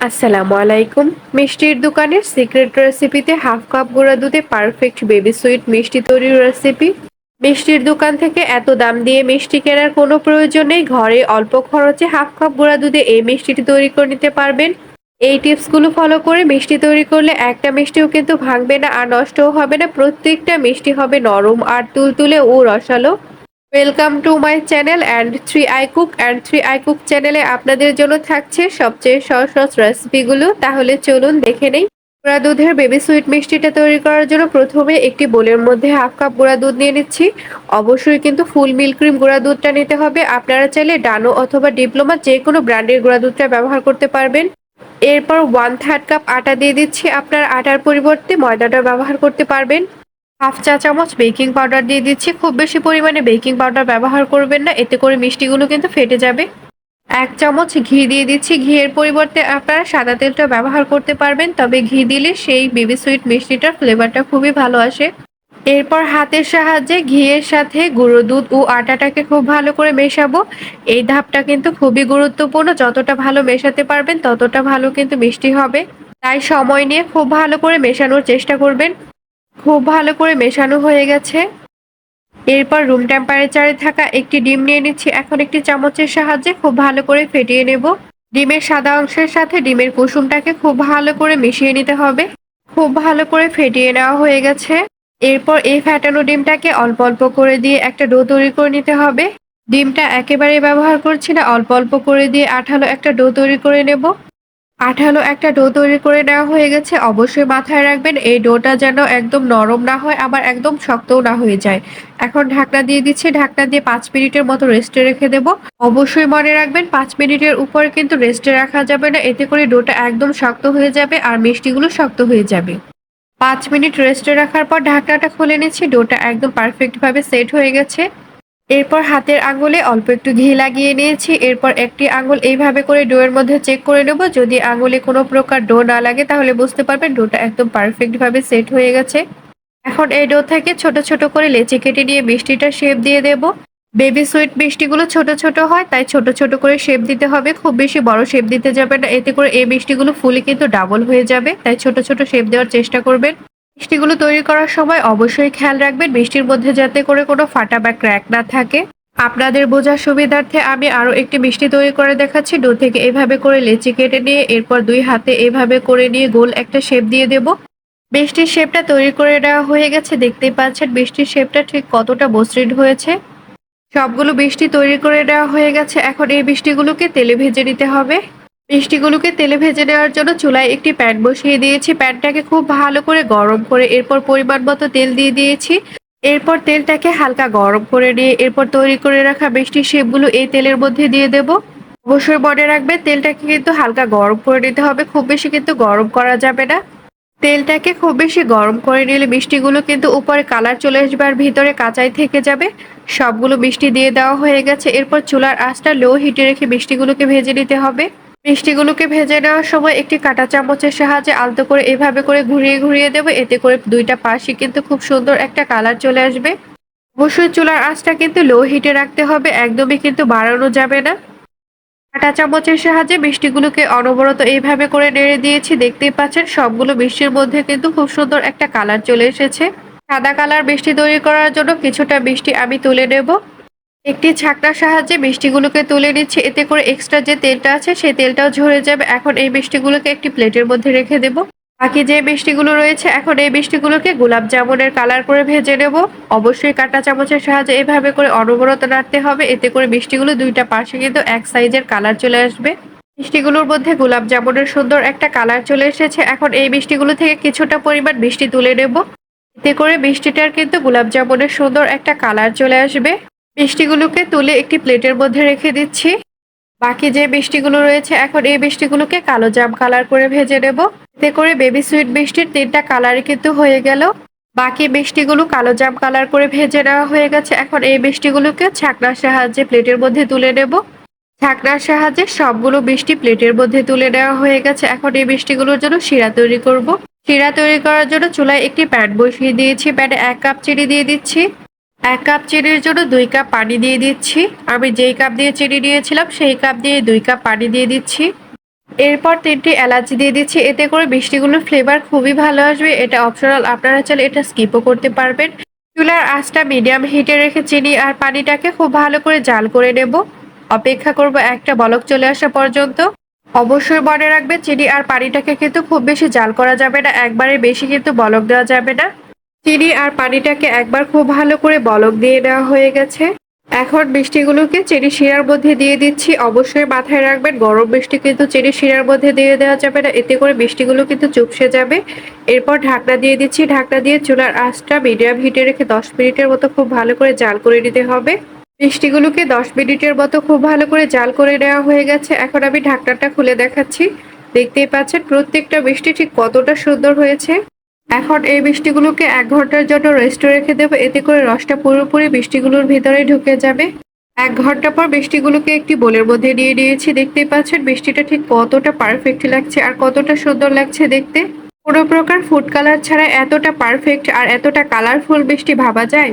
আসসালামু আলাইকুম। মিষ্টির দোকানের সিক্রেট রেসিপিতে হাফ কাপ গুঁড়া দুধে পারফেক্ট বেবি সুইট মিষ্টি তৈরির রেসিপি মিষ্টির দোকান থেকে এত দাম দিয়ে মিষ্টি কেনার কোনো প্রয়োজন নেই। ঘরে অল্প খরচে হাফ কাপ গুঁড়া দুধে এই মিষ্টিটি তৈরি করে নিতে পারবেন। এই টিপসগুলো ফলো করে মিষ্টি তৈরি করলে একটা মিষ্টিও কিন্তু ভাঙবে না আর নষ্টও হবে না। প্রত্যেকটা মিষ্টি হবে নরম আর তুলতুলে ও রসালো। Welcome to my channel and three I cook and three I cook চ্যানেলে আপনাদের জন্য থাকছে সবচেয়ে সহজ রেসিপিগুলো তাহলে চলুন দেখে নেই। গুঁড়া দুধের বেবি সুইট মিষ্টিটা তৈরি করার জন্য প্রথমে একটি বোলের মধ্যে হাফ কাপ গুঁড়া দুধ নিয়ে নিচ্ছি। অবশ্যই কিন্তু ফুল মিল্ক ক্রিম গুঁড়া দুধটা নিতে হবে। আপনারা চাইলে ডানো অথবা ডিপ্লোমা যে কোনো ব্র্যান্ডের গুঁড়া দুধটা ব্যবহার করতে পারবেন। এরপর ওয়ান থার্ড কাপ আটা দিয়ে দিচ্ছি। আপনার আটার পরিবর্তে ময়দাটা ব্যবহার করতে পারবেন। হাফ চা চামচ বেকিং পাউডার দিয়ে দিচ্ছি। খুব বেশি পরিমাণে বেকিং পাউডার ব্যবহার করবেন না, এতে করে মিষ্টিগুলো কিন্তু ফেটে যাবে। এক চামচ ঘি দিয়ে দিচ্ছি। ঘিয়ের পরিবর্তে আপনারা সাদা তেলটা ব্যবহার করতে পারবেন, তবে ঘি দিলে সেই বেবি সুইট মিষ্টিটার ফ্লেভারটা খুবই ভালো আসে। এরপর হাতের সাহায্যে ঘিয়ের সাথে গুঁড়ো দুধ ও আটাটাকে খুব ভালো করে মেশাবো। এই ধাপটা কিন্তু খুবই গুরুত্বপূর্ণ। যতটা ভালো মেশাতে পারবেন, ততটা ভালো কিন্তু মিষ্টি হবে। তাই সময় নিয়ে খুব ভালো করে মেশানোর চেষ্টা করবেন। খুব ভালো করে মেশানো হয়ে গেছে। এরপর রুম টেম্পারেচারে থাকা একটি ডিম নিয়ে নিচ্ছি। এখন একটি চামচের সাহায্যে খুব ভালো করে ফেটিয়ে নেব। ডিমের সাদা অংশের সাথে ডিমের কুসুমটাকে খুব ভালো করে মিশিয়ে নিতে হবে। খুব ভালো করে ফেটিয়ে নেওয়া হয়ে গেছে। এরপর এই ফ্যাটানো ডিমটাকে অল্প অল্প করে দিয়ে একটা ডো তৈরি করে নিতে হবে। ডিমটা একেবারে ব্যবহার করছি না। অল্প অল্প করে দিয়ে আঠালো একটা ডো তৈরি করে নেব। আঠালো একটা ডো তৈরি করে নেওয়া হয়ে গেছে। অবশ্যই মাথায় রাখবেন, এই ডোটা যেন একদম নরম না হয়, আবার একদম শক্তও না হয়ে যায়। এখন ঢাকনা দিয়ে দিচ্ছি, ঢাকনা দিয়ে পাঁচ মিনিটের মতো রেস্টে রেখে দেব। অবশ্যই মনে রাখবেন, পাঁচ মিনিটের উপর কিন্তু রেস্টে রাখা যাবে না, এতে করে ডোটা একদম শক্ত হয়ে যাবে আর মিষ্টিগুলো শক্ত হয়ে যাবে। পাঁচ মিনিট রেস্টে রাখার পর ঢাকনাটা খুলে নিচ্ছি, ডোটা একদম পারফেক্টভাবে সেট হয়ে গেছে। এরপর হাতের আঙুলে অল্প একটু ঘি লাগিয়ে নিয়েছি। এরপর একটি আঙুল এইভাবে করে ডোয়ের মধ্যে চেক করে নেব। যদি আঙুলে কোনো প্রকার ডো না লাগে, তাহলে বুঝতে পারবেন ডোটা একদম পারফেক্টভাবে সেট হয়ে গেছে। এখন এই ডো থেকে ছোট ছোট করে লেচি কেটে নিয়ে মিষ্টিটা শেপ দিয়ে দেব। বেবি সুইট মিষ্টিগুলো ছোট ছোট হয়, তাই ছোট ছোট করে শেপ দিতে হবে। খুব বেশি বড় শেপ দিতে যাবে না। এতে করে এই মিষ্টিগুলো ফুলে কিন্তু ডাবল হয়ে যাবে, তাই ছোট ছোট শেপ দেওয়ার চেষ্টা করবেন। মিষ্টিগুলো তৈরি করার সময় অবশ্যই খেয়াল রাখবেন মিষ্টির মধ্যে যাতে করে কোনো ফাটা বা ক্র্যাক না থাকে। আপনাদের বোঝার সুবিধার্থে আমি আরও একটি মিষ্টি তৈরি করে দেখাচ্ছি। ডো থেকে এভাবে করে লেচি কেটে নিয়ে এরপর দুই হাতে এভাবে করে নিয়ে গোল একটা শেপ দিয়ে দেব। মিষ্টির শেপটা তৈরি করে নেওয়া হয়ে গেছে। দেখতেই পাচ্ছেন মিষ্টির শেপটা ঠিক কতটা মসৃণ হয়েছে। সবগুলো মিষ্টি তৈরি করে নেওয়া হয়ে গেছে। এখন এই মিষ্টিগুলোকে তেলে ভেজে নিতে হবে। মিষ্টিগুলোকে তেলে ভেজে নেওয়ার জন্য চুলায় একটি প্যান বসিয়ে দিয়েছি। প্যানটাকে খুব ভালো করে গরম করে এরপর পরিমাণ মতো তেল দিয়ে দিয়েছি। এরপর তেলটাকে হালকা গরম করে নিয়ে এরপর তৈরি করে রাখা মিষ্টির শেপগুলো এই তেলের মধ্যে দিয়ে দেব। অবশ্যই মনে রাখবে তেলটাকে কিন্তু হালকা গরম করে নিতে হবে। খুব বেশি কিন্তু গরম করা যাবে না। তেলটাকে খুব বেশি গরম করে নিলে মিষ্টিগুলো কিন্তু উপরে কালার চলে আসবে আর ভিতরে কাঁচাই থেকে যাবে। সবগুলো মিষ্টি দিয়ে দেওয়া হয়ে গেছে। এরপর চুলার আঁচটা লো হিটে রেখে মিষ্টিগুলোকে ভেজে নিতে হবে। মিষ্টিগুলোকে ভেজে নেওয়ার সময় একটি কাঁটা চামচের সাহায্যে আলতো করে এভাবে করে ঘুরিয়ে ঘুরিয়ে দেবো। এতে করে দুইটা পাশে কিন্তু খুব সুন্দর একটা কালার চলে আসবে। অবশ্যই চুলার আঁচটা কিন্তু লো হিটে রাখতে হবে, একদমই কিন্তু বাড়ানো যাবে না। কাঁটা চামচের সাহায্যে মিষ্টিগুলোকে অনবরত এইভাবে করে নেড়ে দিয়েছি। দেখতেই পাচ্ছেন সবগুলো মিষ্টির মধ্যে কিন্তু খুব সুন্দর একটা কালার চলে এসেছে। সাদা কালার মিষ্টি তৈরি করার জন্য কিছুটা মিষ্টি আমি তুলে নেব। একটি ছাকনার সাহায্যে মিষ্টিগুলোকে তুলে নিচ্ছে। এতে করে এক্সট্রা যে তেলটা আছে, সেই তেলটাও ঝরে যাবে। এখন এই মিষ্টিগুলোকে একটি প্লেটের মধ্যে রেখে দেব। বাকি যে মিষ্টিগুলো রয়েছে, এখন এই মিষ্টিগুলোকে গোলাপ জামুনের কালার করে ভেজে নেব। অবশ্যই কাঁটা চামচের সাহায্যে এভাবে করে অনবরত নাড়তে হবে। এতে করে মিষ্টিগুলো দুইটা পাশে কিন্তু এক সাইজের কালার চলে আসবে। মিষ্টিগুলোর মধ্যে গোলাপ জামুনের সুন্দর একটা কালার চলে এসেছে। এখন এই মিষ্টিগুলো থেকে কিছুটা পরিমাণ মিষ্টি তুলে নেব। এতে করে মিষ্টিটার কিন্তু গোলাপ জামুনের সুন্দর একটা কালার চলে আসবে। মিষ্টিগুলোকে তুলে একটি প্লেটের মধ্যে রেখে দিচ্ছি। বাকি যে মিষ্টিগুলো রয়েছে, এখন এই মিষ্টিগুলোকে কালো জাম কালার করে ভেজে নেব। এতে করে বেবি সুইট মিষ্টির তিনটা কালারই কিন্তু হয়ে গেল। বাকি মিষ্টিগুলো কালো জাম কালার করে ভেজে নেওয়া হয়ে গেছে। এখন এই মিষ্টিগুলোকে ছাকনার সাহায্যে প্লেটের মধ্যে তুলে নেব। ছাকনার সাহায্যে সবগুলো মিষ্টি প্লেটের মধ্যে তুলে নেওয়া হয়ে গেছে। এখন এই মিষ্টিগুলোর জন্য শিরা তৈরি করব। শিরা তৈরি করার জন্য চুলায় একটি প্যান বসিয়ে দিয়েছি। প্যানে এক কাপ চিনি দিয়ে দিচ্ছি। এক কাপ চিনির জন্য দুই কাপ পানি দিয়ে দিচ্ছি। আমি যেই কাপ দিয়ে চিনি নিয়েছিলাম, সেই কাপ দিয়ে দুই কাপ পানি দিয়ে দিচ্ছি। এরপর তিনটি এলাচ দিয়ে দিচ্ছি। এতে করে মিষ্টিগুলোর ফ্লেভার খুবই ভালো আসবে। এটা অপশনাল আপনারা চাইলে এটা স্কিপও করতে পারবেন। চুলার আঁচটা মিডিয়াম হিটে রেখে চিনি আর পানিটাকে খুব ভালো করে জাল করে নেব। অপেক্ষা করব একটা বলক চলে আসা পর্যন্ত। অবশ্যই মনে রাখবে চিনি আর পানিটাকে কিন্তু খুব বেশি জাল করা যাবে না। একবারে বেশি কিন্তু বলক দেওয়া যাবে না। চিনি আর পানিটাকে একবার খুব ভালো করে বলক দিয়ে নেওয়া হয়ে গেছে। এখন মিষ্টিগুলোকে চিনি শিরার মধ্যে দিয়ে দিচ্ছি। অবশ্যই মাথায় রাখবেন, গরম মিষ্টি কিন্তু চিনি শিরার মধ্যে দিয়ে দেওয়া যাবে না। এতে করে মিষ্টিগুলো কিন্তু চুপসে যাবে। এরপর ঢাকনা দিয়ে দিচ্ছি। ঢাকনা দিয়ে চুলার আঁচটা মিডিয়াম হিটে রেখে দশ মিনিটের মতো খুব ভালো করে জাল করে নিতে হবে। মিষ্টিগুলোকে দশ মিনিটের মতো খুব ভালো করে জাল করে নেওয়া হয়ে গেছে। এখন আমি ঢাকনাটা খুলে দেখাচ্ছি। দেখতেই পাচ্ছেন প্রত্যেকটা মিষ্টি ঠিক কতটা সুন্দর হয়েছে। এখন এই বৃষ্টিগুলোকে এক ঘণ্টার জন্য রেস্টে রেখে দেবো। এতে করে রসটা পুরোপুরি বৃষ্টিগুলোর ভিতরে ঢুকে যাবে। এক ঘণ্টা পর বৃষ্টিগুলোকে একটি বোলের মধ্যে নিয়ে নিয়েছি। দেখতেই পাচ্ছেন, বৃষ্টিটা ঠিক কতটা পারফেক্ট লাগছে আর কতটা সুন্দর লাগছে দেখতে। কোনো প্রকার ফুড কালার ছাড়া এতটা পারফেক্ট আর এতটা কালারফুল বৃষ্টি ভাবা যায়।